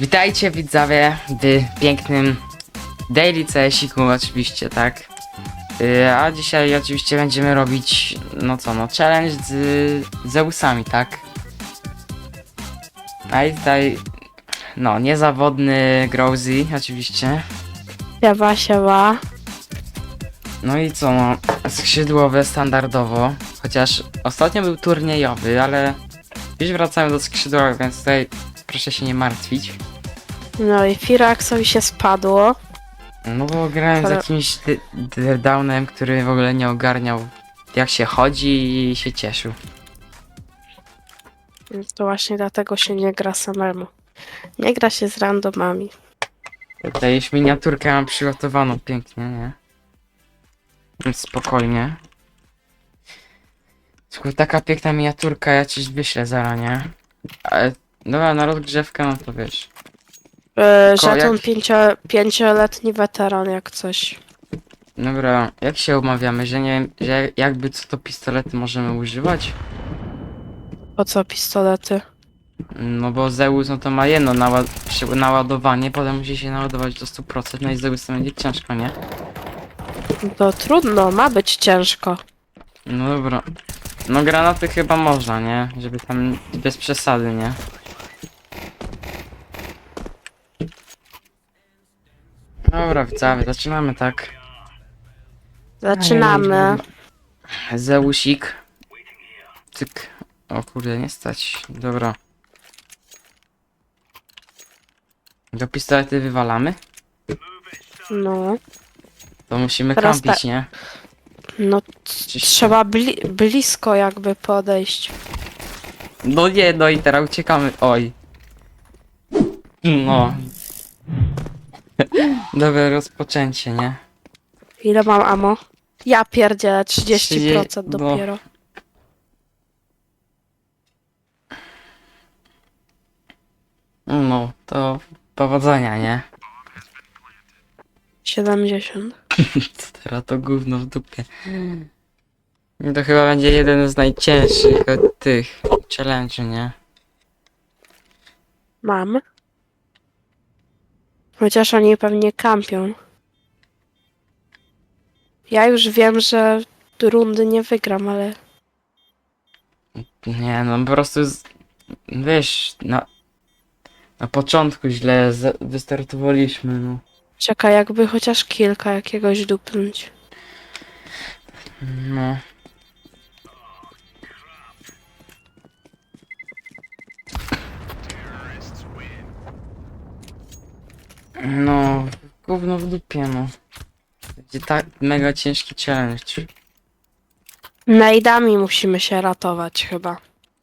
Witajcie widzowie w pięknym Daily CS-iku oczywiście, tak? Yy, a dzisiaj oczywiście będziemy robić, no co, no challenge z Zeusami, tak? A i tutaj, no, niezawodny Grozy oczywiście. Siema, siema. No i co, no, skrzydłowe standardowo, chociaż ostatnio był turniejowy, ale już wracamy do skrzydłowych, więc tutaj proszę się nie martwić. No i Firaxowi się spadło. No bo grałem z Ale- jakimś downem, który w ogóle nie ogarniał jak się chodzi i się cieszył. Więc To właśnie dlatego się nie gra samemu. Nie gra się z randomami. Tutaj już miniaturkę mam przygotowaną pięknie, nie? Więc spokojnie. Słuchaj, taka piękna miniaturka, ja ci wyślę zaraz, nie? Ale, dobra, na rozgrzewkę, no to wiesz. Ko- żeton jak- pięcio, pięcioletni weteran jak coś. Dobra, jak się umawiamy, że nie że jakby co to pistolety możemy używać? Po co pistolety? No bo Zeus no to ma jedno nała- przy- naładowanie, potem musi się naładować do 100%, no i Zeus to będzie ciężko, nie? To trudno, ma być ciężko. No dobra. No granaty chyba można, nie? Żeby tam bez przesady, nie? Dobra, widzowie, zaczynamy tak. Zaczynamy. Zeusik. Cyk. O kurde, nie stać. Dobra. Do pistolety wywalamy? No. To musimy Teraz kampić, tak. nie? No trzeba bli blisko jakby podejść. No nie, no i teraz uciekamy. Oj. No. Dobre rozpoczęcie, nie? Ile mam amo? Ja pierdzielę, 30% no. dopiero. No, to powodzenia, nie? 70. Teraz to gówno w dupie. To chyba będzie jeden z najcięższych od tych challenge, nie? Mam. Chociaż oni pewnie kampią. Ja już wiem, że rundy nie wygram, ale Nie, no po prostu z... wiesz, na, na początku źle z... wystartowaliśmy, no. Czekaj, jakby chociaż kilka jakiegoś dupnąć. No. No, gówno w dupie, no. Będzie tak mega ciężki challenge. Najdami musimy się ratować chyba.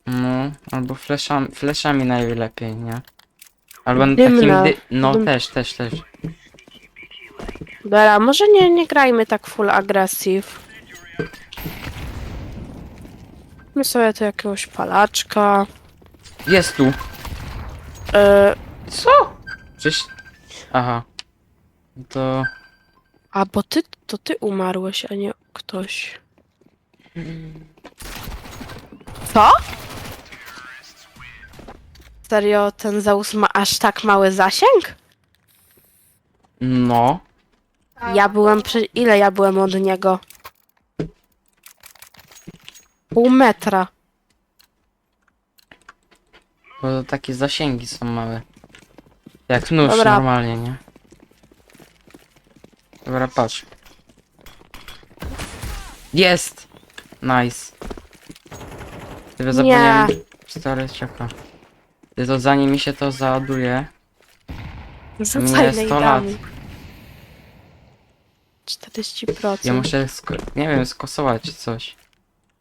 No, albo fleszami, fleszami najlepiej, nie? Albo na Dymna. takim dy... No, Dym- też, też, też. Dobra, może nie, nie grajmy tak full agresyw. My sobie tu jakiegoś palaczka. Jest tu! Yy, Co? Przecież... Aha. To... a bo ty, to ty umarłeś, a nie ktoś. Co? Serio, ten Zeus ma aż tak mały zasięg? No. Ja byłem przy... Ile ja byłem od niego? Pół metra. Bo to takie zasięgi są małe. Jak nóż Dobra. normalnie, nie? Dobra, patrz. Jest! Nice. Tylko zapomniałem... Stary, czeka. Ty to zanim mi się to załaduje... Rzucaj Minęło 100 lat. najdami. 40%. Ja muszę, nie wiem, skosować coś.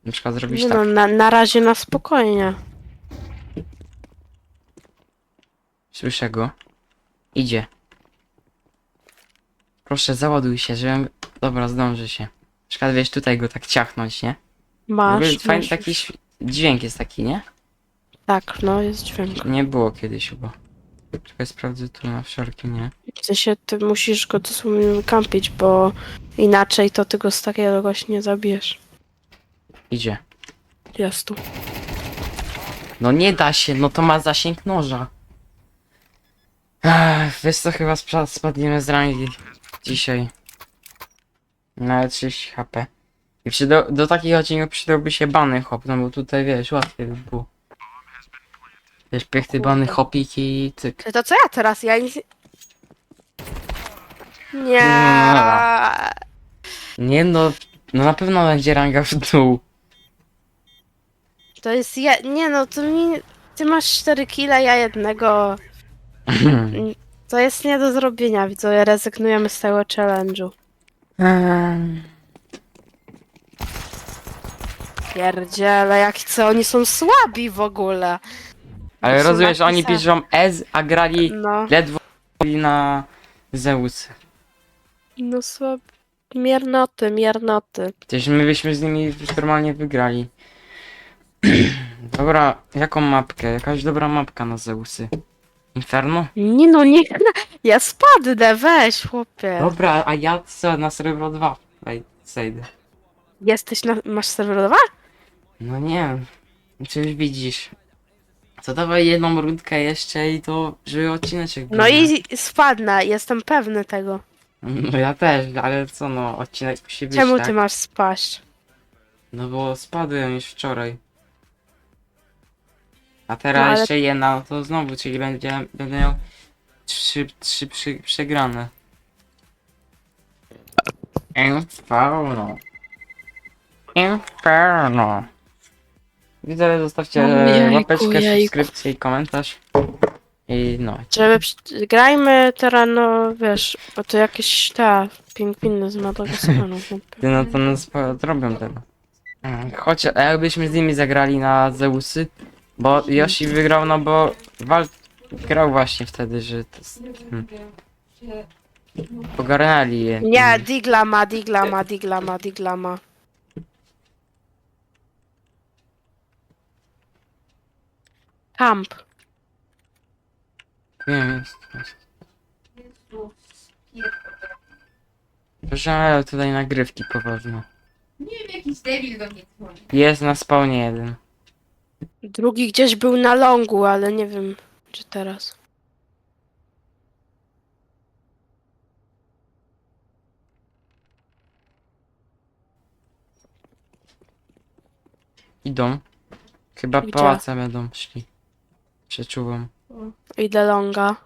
Na przykład zrobić Nie tak. no, na, na razie na spokojnie. Słyszę go. Idzie. Proszę, załaduj się, żebym... Dobra, zdąży się. Na przykład, wiesz, tutaj go tak ciachnąć, nie? W ogóle Masz, Fajny masz taki już. świ- dźwięk jest taki, nie? Tak, no jest dźwięk. Nie było kiedyś chyba. Czekaj, sprawdzę tu na wszelki, nie? W sensie ty musisz go dosłownie kampić, bo inaczej to ty go z takiego gościa nie zabijesz. Idzie. Jest tu. No nie da się, no to ma zasięg noża. Ech, wiesz co, chyba spra- spadniemy z rangi dzisiaj. Nawet 30 HP. I przy do, do takich odcinków przydałby się bany hop, no bo tutaj wiesz, łatwiej by było. Wiesz, piechty bany hopik i cyk. To co ja teraz? Ja nic... Nie. dobra. Nie no, no na pewno będzie ranga w dół. To jest je... Nie no, to mi... Ty masz 4 kile, ja jednego. To jest nie do zrobienia, widzowie. Rezygnujemy z tego challenge'u. Ehm, Pierdziele, jak co, oni są słabi w ogóle. Ale Są rozumiesz, oni napisane. piszą Ez, a grali No, ledwo na Zeus. no słabi. Miernoty, miernoty. Przecież my byśmy z nimi normalnie wygrali. Dobra, jaką mapkę? Jakaś dobra mapka na Zeusy. Inferno? Nie no, nie. Ja spadnę, weź, chłopie. Dobra, a ja co, na serwer 2 Ej, zejdę. Jesteś na. Masz serwer 2? No nie, czy już widzisz. Co dawaj jedną rundkę jeszcze i to, żeby odcineczek był. No i spadnę, jestem pewny tego. No ja też, ale co no, odcinek musi być, Czemu tak? ty masz spaść? No bo spadłem już wczoraj. A teraz No, ale- jeszcze jedna, no to znowu, czyli będzie, będę miał trzy, trzy przy, przegrane. Inferno. Inferno. Widzę, zostawcie Ojejku, łapeczkę, jejku. subskrypcję i komentarz. I no. Żeby. przy- Grajmy teraz, no wiesz, bo to jakieś te pingwiny z Madagaskaru. Ty no to nas zrobią tego. Mm, a jakbyśmy z nimi zagrali na Zeusy, bo Yoshi wygrał, no bo wal grał właśnie wtedy, że to jest, hmm. Pogarnęli je. Nie, Digla ma, Digla ma, Digla ma, Digla ma. Camp. Wiem, jest, jest. Proszę, ale tutaj nagrywki poważne. Nie wiem, jakiś debil do mnie dzwoni. Jest na spawnie jeden. Drugi gdzieś był na longu, ale nie wiem, czy teraz. Idą. Chyba Gdzie? pałace będą szli. Przeczuwam. Idę longa.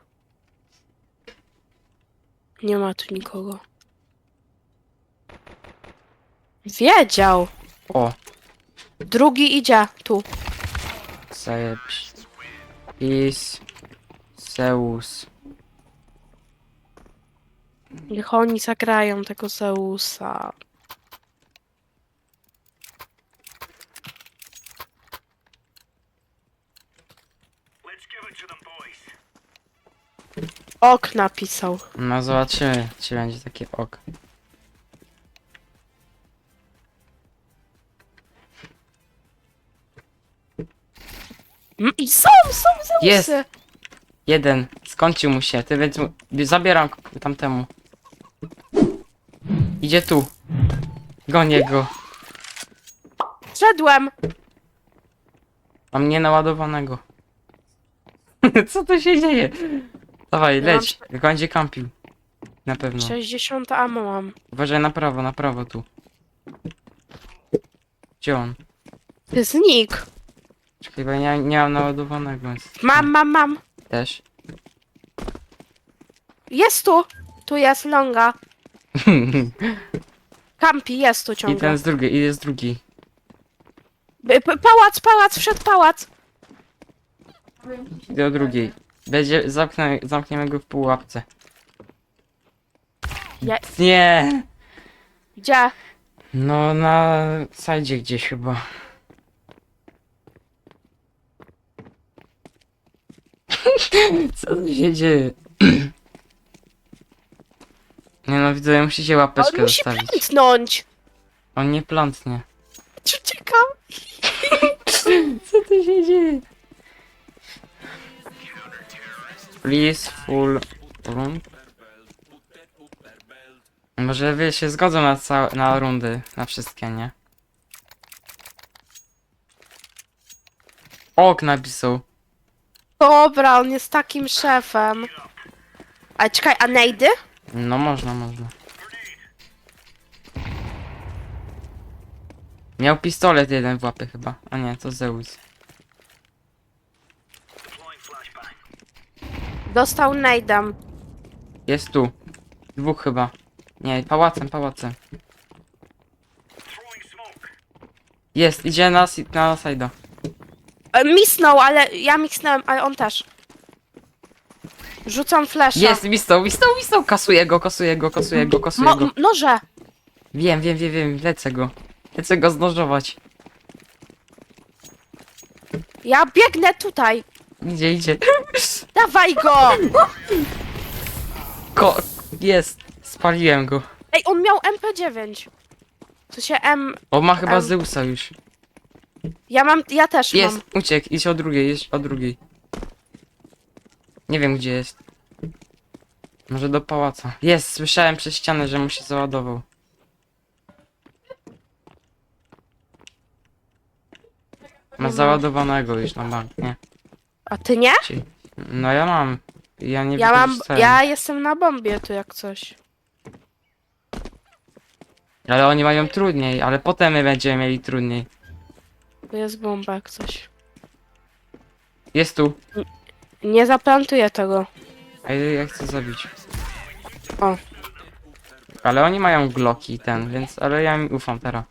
Nie ma tu nikogo. Wiedział. O, Drugi idzie tu. zajebiś. Is Zeus. Niech oni zagrają tego Zeusa. Ok napisał. No zobaczymy, czy będzie takie ok. Mm, I są, są Zeusy! Jest! Jeden, skończył mu się, ty więc mu... zabieram k- tamtemu. Idzie tu. Gonię go. Szedłem! Mam nienaładowanego. Co tu się dzieje? Dawaj, Ja mam leć. Będzie kampił. Na pewno. 60 ammo mam. Uważaj na prawo, na prawo tu. Gdzie on? Ty znik. Czekaj, bo ja nie, nie mam naładowanego, więc Mam, mam, mam. też. Jest tu! Tu jest longa. Kampi, jest tu I ciągle. ten z drugiej, i jest drugi. P- p- Pałac, pałac, wszedł pałac. Do drugiej. Będzie, zamknę, zamkniemy go w pułapce. Ja- Nie! Gdzie? No na sajdzie gdzieś chyba. Co tu się dzieje? Nie no, widzę, musicie On łapeczkę musi zostawić. plątnąć. On nie plantnie. Czekam. Co tu się dzieje? Please full run. Może wy się zgodzą na, całe, na rundy, na wszystkie, nie? Ok napisał. Dobra, on jest takim szefem. A czekaj, a nejdy? No można, można. Miał pistolet jeden w łapie chyba. A nie, to Zeus. Dostał nejdem. Jest tu. Dwóch chyba. Nie, pałacem, pałacem. Jest, idzie na, si- na side'a. E, misnął, ale ja misnąłem, ale on też. Rzucam flesza. Jest, wistał, wistał, wistał. Kasuję go, kasuję go, kasuję go, kasuję Mo go. noże! Wiem, wiem, wiem, wiem, lecę go. Lecę go znożować. Ja biegnę tutaj! Idzie, idzie. Dawaj go! Ko jest, spaliłem go. Ej, on miał MP9. To się M... On ma chyba Em. Zeusa już. Ja mam, ja też Jest, mam. uciekł, idź o drugiej, idź o drugiej. Nie wiem gdzie jest. Może do pałaca. Jest, słyszałem przez ścianę, że mu się załadował. Ma załadowanego już na bank, nie? A ty nie? Ci- No ja mam. Ja nie Ja mam, wykorzystałem. ja jestem na bombie tu jak coś. Ale oni mają trudniej, ale potem my będziemy mieli trudniej. Tu jest bomba jak coś. Jest tu. Nie zaplantuję tego. A ja ja chcę zabić. O. Ale oni mają glocki ten, więc, ale ja im ufam teraz.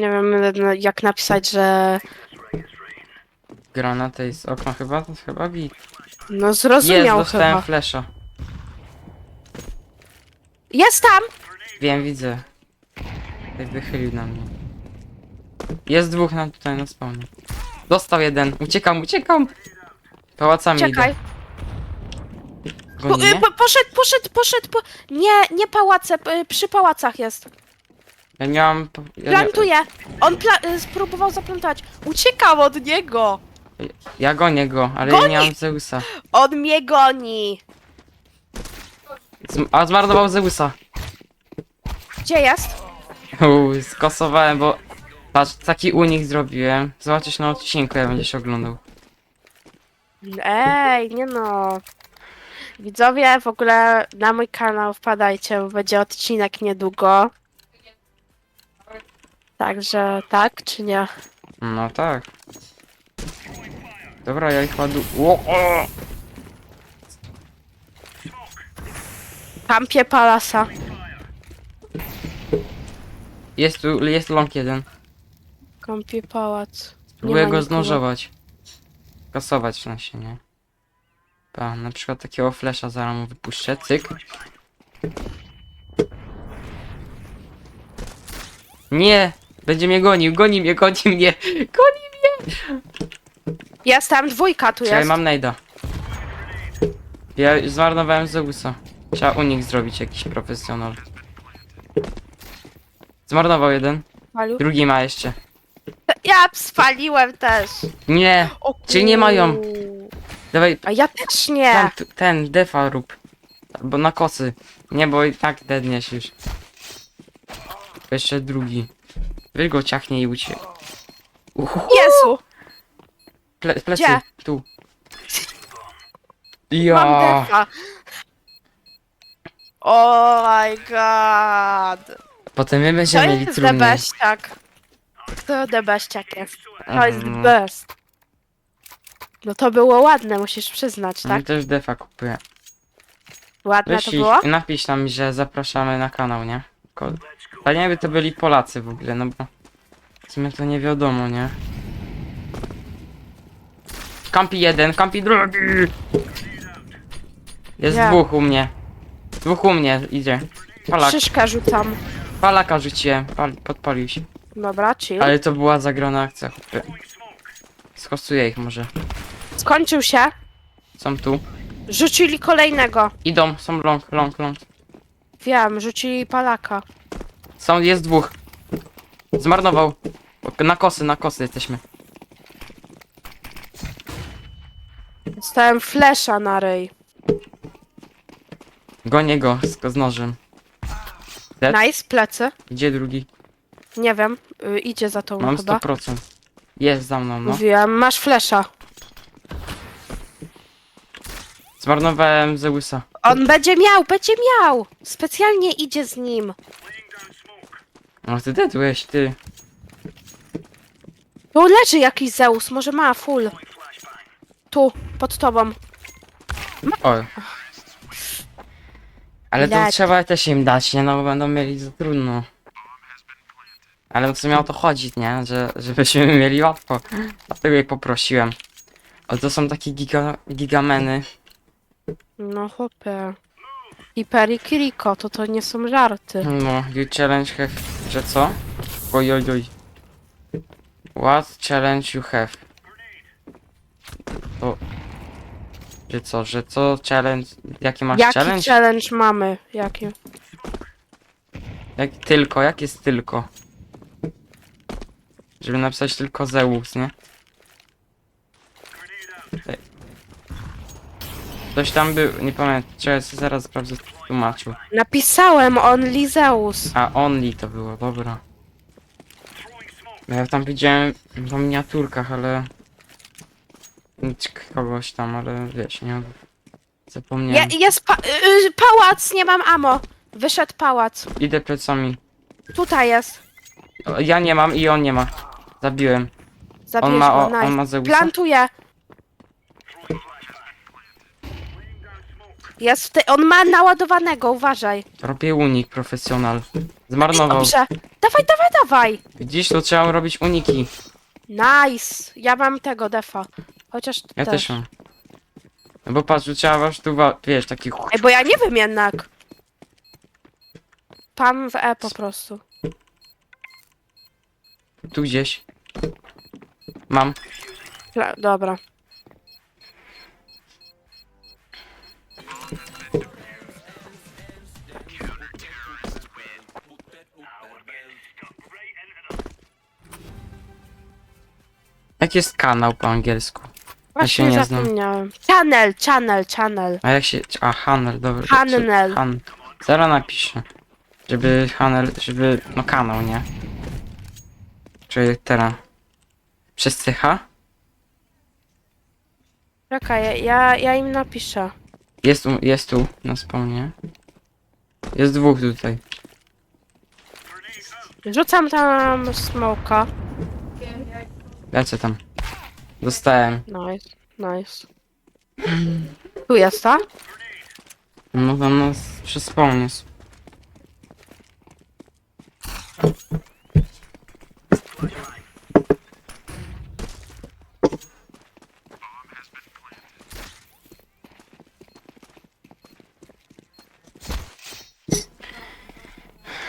Nie wiem jak napisać, że... Granat jest okno chyba, to chyba bit. No Jest, zrozumiał dostałem chyba. flesza. Jest tam! Wiem, widzę. Jak wychylił na mnie. Jest dwóch na tutaj na spawnie. Dostał jeden. Uciekam, uciekam! Pałacami Czekaj. idę. Po, Goni y, mnie? po, poszedł, poszedł, poszedł, po... Nie, nie pałace, p- przy pałacach jest. Ja nie mam... po- Ja, nie, Plantuje! On pla- y, spróbował zaplantować. Uciekam od niego! ja gonię go, ale ja nie mam Zeusa. On mnie goni! Zm- A zmarnował Zeusa. Gdzie jest? Uuu, skosowałem, bo... Patrz, taki unik zrobiłem. Zobaczysz na odcinku, jak będziesz oglądał. Ej, nie no. Widzowie, w ogóle na mój kanał wpadajcie, bo będzie odcinek niedługo. Także tak, czy nie? No tak. Dobra, ja ich ładuję. O, o! Kampie Palasa. Jest tu, jest long jeden. Kampie Pałac. Próbuję ma go nikogo. znożować. Kasować w sensie, nie? Pa, na przykład takiego flesza zaraz mu wypuszczę, cyk. Nie! Będzie mnie gonił, goni mnie, goni mnie! Goni! Jestem, dwójka tu Czekaj, jest. mam najda. Ja zmarnowałem Zeusa. Trzeba unik zrobić, jakiś profesjonal. Zmarnował jeden, Palił. drugi ma jeszcze. Ja spaliłem też. Nie! O Czyli nie mają. kuu. Dawaj, A ja też nie. ten, tu- ten, defa rób. Albo na kosy. Nie, bo i tak dedniesz już. Jeszcze drugi. Weź go ciachnie i ucie. Uhu, Jezu, ple, plecy, Gdzie? tu. mam Ja. defa. Oh my god. Potem my To będziemy mieli jest the trudniej. beściak. To the beściak jest. To jest the Mhm. best. No to było ładne, musisz przyznać, Ja tak? też defa kupuję. Ładne to Wyślij, było? napisz tam, że zapraszamy na kanał, nie? Ko- Fajnie jakby to byli Polacy w ogóle, no bo w sumie to nie wiadomo, nie? Kampi jeden, kampi drugi! Jest Nie. dwóch u mnie. Dwóch u mnie idzie. Palak, Szyszkę rzucam. palaka rzuciłem, pal, podpalił się. Dobra, chill. Ale to była zagrana akcja, chłopie. Skosuję ich może. Skończył się. Są tu. Rzucili kolejnego. Idą, są long, long, long. Wiem, rzucili palaka. Są, jest dwóch. Zmarnował. Na kosy, na kosy jesteśmy. Dostałem flesza na ryj. Gonię go z, z nożem. Dead? Nice, plecy. Gdzie drugi? Nie wiem, y, idzie za tą Mam chyba. 100%. Jest za mną, no. Mówiłam, masz flesza. Zmarnowałem Zeusa. On będzie miał, będzie miał! Specjalnie idzie z nim. No ty dedłeś, ty. Tu leży jakiś Zeus, może ma full. Tu, pod tobą. O. Ale to trzeba też im dać, nie? No bo będą mieli za trudno. Ale w sumie o to chodzi, nie? Że, żebyśmy mieli łatwo. Dlatego jej poprosiłem. O to są takie giga, gigameny. No chłopie. I Kiriko, to to nie są żarty. No, you challenge have... Że co? Oj, oj, oj. What challenge you have? To... Że co, że co challenge... Jaki masz Jaki challenge? challenge mamy? Jaki? Jak tylko, jak jest tylko? Żeby napisać tylko Zeus, nie? Coś tam był, nie pamiętam, sobie zaraz sprawdzę w tłumaczu. Napisałem only Zeus. A Only to było, dobra. No Ja tam widziałem w miniaturkach, ale... Nic Kogoś tam, ale wiesz, nie... Je, Zapomniałem. jest pa y, y, pałac, nie mam amo. Wyszedł pałac. Idę plecami. Tutaj jest. O, Ja nie mam i on nie ma. Zabiłem. Zabierz On ma, o, nice. on ma Zeusa? Plantuje. Jest w te... On ma naładowanego, uważaj. Robię unik profesjonal. Zmarnował. Dobrze. Dawaj, dawaj, dawaj. Widzisz, to trzeba robić uniki. Nice. Ja mam tego defa. Chociaż ty Ja też mam. No bo patrz, trzeba aż tu, wa- wiesz, taki... Ej, bo ja nie wiem jednak. Pam w E po prostu. Tu gdzieś. Mam. Dobra. Jak jest kanał po angielsku? Właśnie nie znam. zapomniałem. Channel, channel, channel. A jak się... A, Hanel, dobra. Hanel. Han... Zaraz napiszę. Żeby Hanel, żeby... No kanał, nie? Czyli teraz. Przez CH? Czekaj, ja, ja im napiszę. Jest tu, jest tu, na spawnie. Jest dwóch tutaj. Rzucam tam smoka. Lecę tam. Dostałem. Nice, nice. Tu jest, ta? No tam nas s-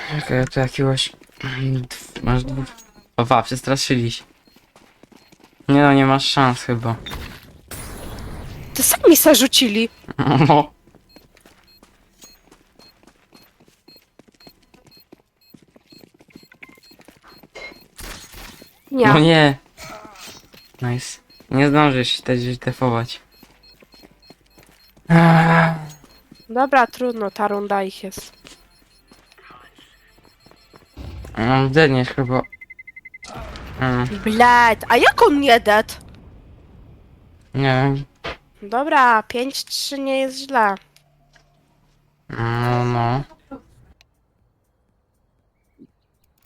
Czekaj, ja tu jakiegoś... Masz dwóch... O, wa, przestraszyliś. Nie no, nie masz szans chyba. Ty sami se rzucili. O, Nie. No nie. Nice. Nie zdążysz też defować. Eee, Dobra, trudno, ta runda ich jest. Mam dedniesz chyba. Mm, Bled, a jak on nie dead? nie wiem. Dobra, 5-3 nie jest źle. No, no.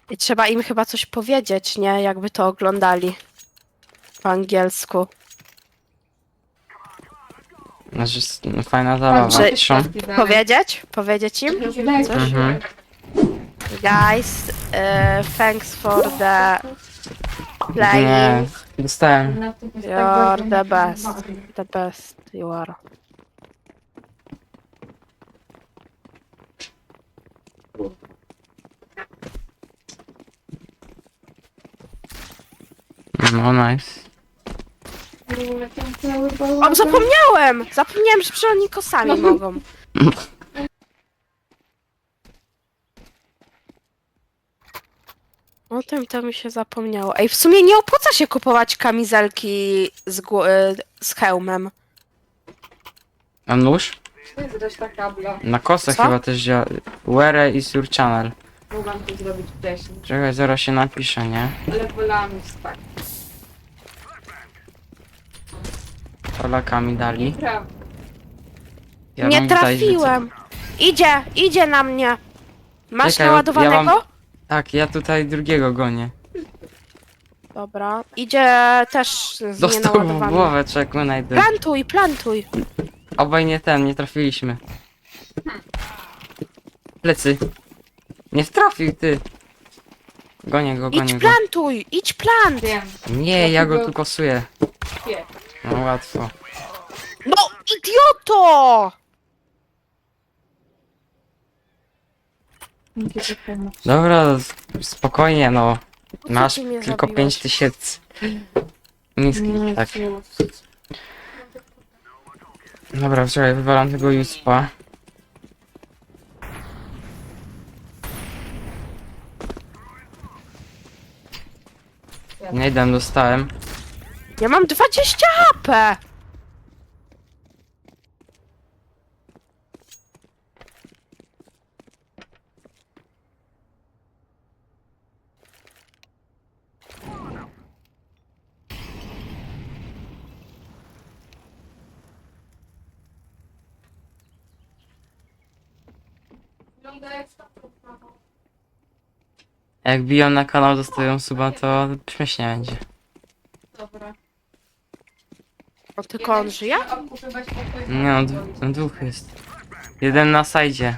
I trzeba im chyba coś powiedzieć, nie? Jakby to oglądali. Po angielsku. Znaczy, s- no, fajna zabawa. Że-. Powiedzieć? Powiedzieć im? Coś? Mhm. Guys, uh, thanks for the Nie, playing. dostałem. You're the best. The best you are. No, nice. O, zapomniałem! Zapomniałem, że oni kosami mogą. O tym to mi się zapomniało. Ej, w sumie nie opłaca się kupować kamizelki z, gło- y, z hełmem. A nóż? To jest reszta kabla. Na kosach Co? chyba też działa. Where is your channel? Mogłam to zrobić wcześniej. Czekaj, zaraz się napisze, nie? Ale wolałam już tak. Polakami dali. Prawda. Ja nie wam tutaj trafiłem. Idzie, idzie na mnie. Masz Czekaj, naładowanego? ja mam- Tak, ja tutaj drugiego gonię. Dobra. Idzie też z Dostał w nienaładowanym. głowę, czekaj, najdę. Plantuj, plantuj. Obaj nie ten, nie trafiliśmy. Plecy. Nie trafił, ty. Gonię go, Idź gonię go. plantuj, idź plant. Wiem. Nie, ja go tu kosuję. No łatwo. No, idioto! Dobra, s- spokojnie, no. Po co Masz ty mnie tylko zabiłeś? 5 tysięcy. Niskich, tak. Dobra, wczoraj wywalam tego Juspa. Nie dam, dostałem. Ja mam 20 HP! Jak Jak biją na kanał, dostają suba, to śmiesznie będzie. Dobra. O, tylko on żyje? Odkupywać pokój. Nie no, d- dwóch jest. Jeden na sajdzie.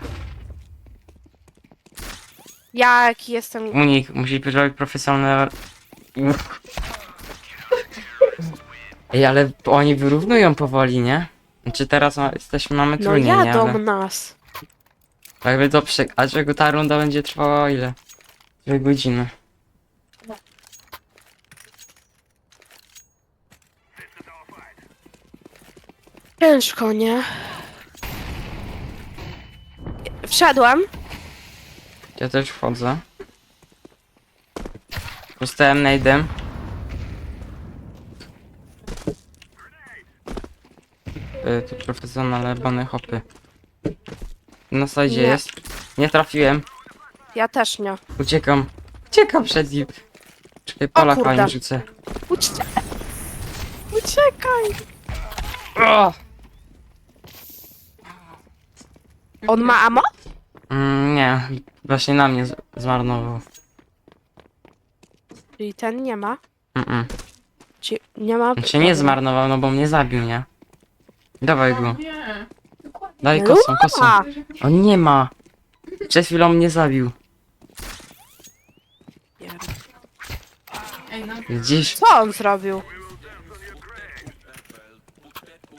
Ja jaki jestem... U nich musi robić profesjonalne... Uff. Ej, ale oni wyrównują powoli, nie? Czy teraz ma, jesteśmy, mamy No trudniej, nie? jadą Ale nas. Jakby to prze... A czego ta runda będzie trwała ile? Dwie godziny. Ciężko, nie? Wszedłem. Ja też wchodzę. Dostałem nade'em. Y, tu profesjonalne bany hopy. Na sajdzie Nie. jest. Nie trafiłem. Ja też nie. Uciekam. Uciekam przed nim. Czekaj, Polaka kurde. im rzucę. Ucie... Uciekaj! O! On ma amo? Mm, nie, właśnie na mnie z- zmarnował. Czyli ten nie ma. Mm -mm. Czy nie ma... On się nie zmarnował, no bo mnie zabił, nie? Dawaj go. Nie. Daj kosą, kosą. On nie ma. Przed chwilą mnie zabił. Ej, no. Widzisz? co on zrobił?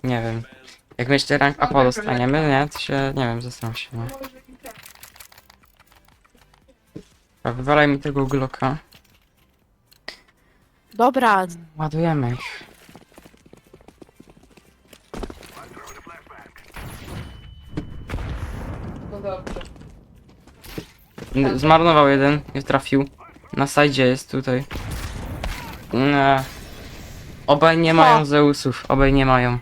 Nie wiem. Jak my jeszcze rank upa dostaniemy, nie? To się, nie wiem, zastanów się, no. A wywalaj mi tego Glocka. Dobra, Ładujemy ich. To dobrze. N- Zmarnował jeden, nie trafił. Na sajdzie jest tutaj. Nie. Obaj nie mają Zeusów, obaj nie mają.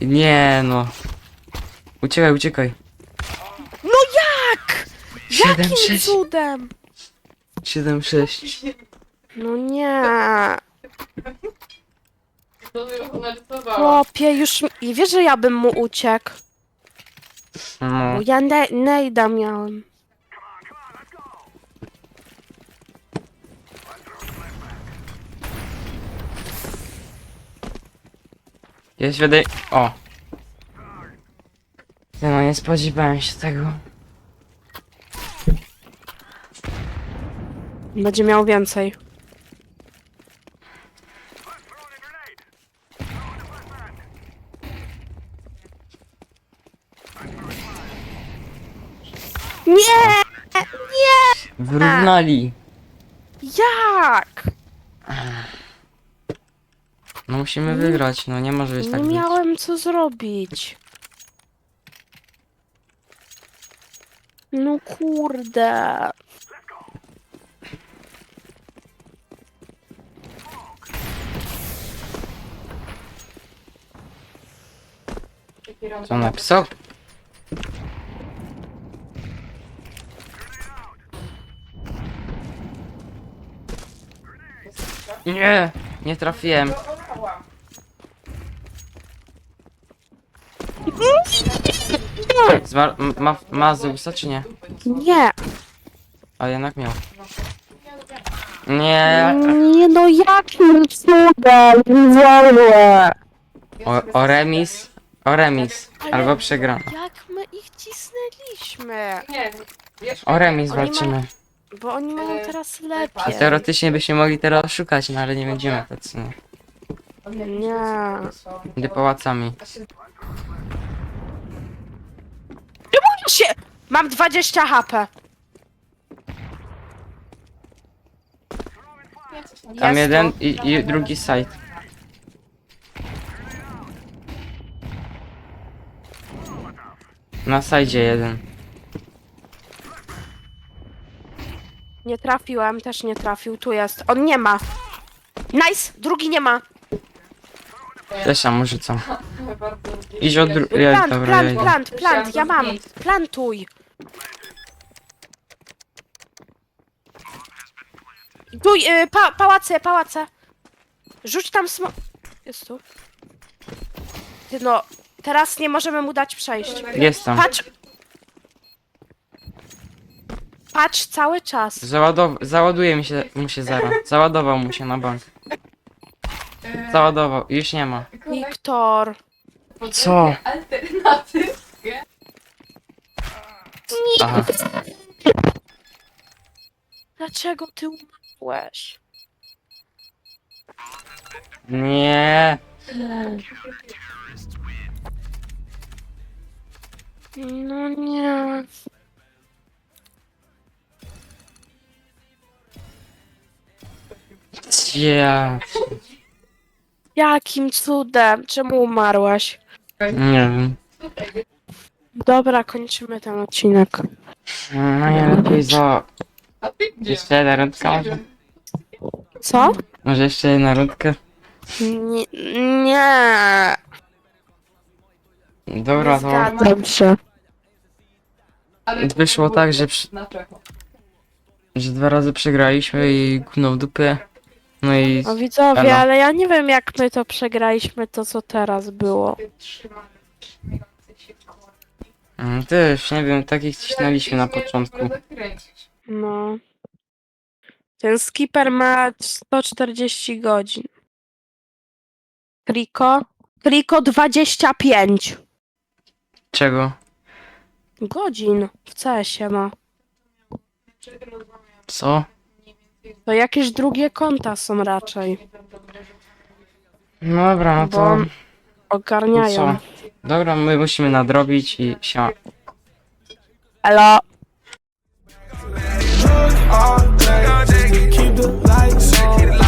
Nie no. Uciekaj, uciekaj. No jak? 7, Jakim 6, cudem? 7, 6. No nie. Chłopie, już... I wiesz, że ja bym mu uciekł. No. Bo ja ne nejda miałem. Jest. O! No nie spodziewałem się tego. Będzie miał więcej. Nie! Nie! Wyrównali. Jak? No musimy wygrać, no nie może być Nie tak być. miałem co zrobić. No kurde. Co on napisał? Nie, nie trafiłem. Zmar ma, ma Zeusa czy nie? Nie. A jednak miał. Nie. Nie no, jakim cudem? Wolę. O, o remis. O remis. Ale- Albo przegrana. Jak my ich cisnęliśmy? Nie, wiesz, O remis walczymy. Bo oni mają Eee, teraz A lepiej. teoretycznie byśmy mogli teraz oszukać, no ale nie będziemy tacy. Nie. Idę pałacami. się! Mam 20 HP. Tam Jest jeden i, i drugi side. Na sajdzie jeden. Nie trafiłem, też nie trafił. Tu jest. On nie ma. Nice! Drugi nie ma. Też tam rzucam. Idź od dru... Ja, Plant, dobra, plant, ja idę. plant, plant. Ja mam. Plantuj. Tu, y, pa, pałace, pałace. Rzuć tam smo... Jest tu. Ty no, teraz nie możemy mu dać przejść. Jest tam. Patrz. Patrz cały czas. Załadow... Załaduje mi się, mu się zero. Załadował mu się na bank. Załadował. Już nie ma. Wiktor. Co? Alternatywkę. Aha. Dlaczego ty umarłeś? Nie. No nie. Ja. Jakim cudem? Czemu umarłaś? Nie wiem. Dobra, kończymy ten odcinek. No najlepiej za... A ty gdzie? Jeszcze jedna rundka może? Co? Może jeszcze jedna rundkę? Nie. nie. Dobra, nie to... zgadzam się. Ale Wyszło tak, że przy- Na że dwa razy przegraliśmy i gówno w dupę. No i O widzowie, ale ja nie wiem jak my to przegraliśmy, to co teraz było. Mm, też nie wiem, takich cisnęliśmy na początku. No. Ten skipper ma 140 godzin. Kriko? Kriko 25 Czego? godzin w CS-ie ma. Rozmawiamy Co? To jakieś drugie konta są raczej. No dobra, no Bo to... ogarniają. Co? Dobra, my musimy nadrobić i siema. Elo. Keep the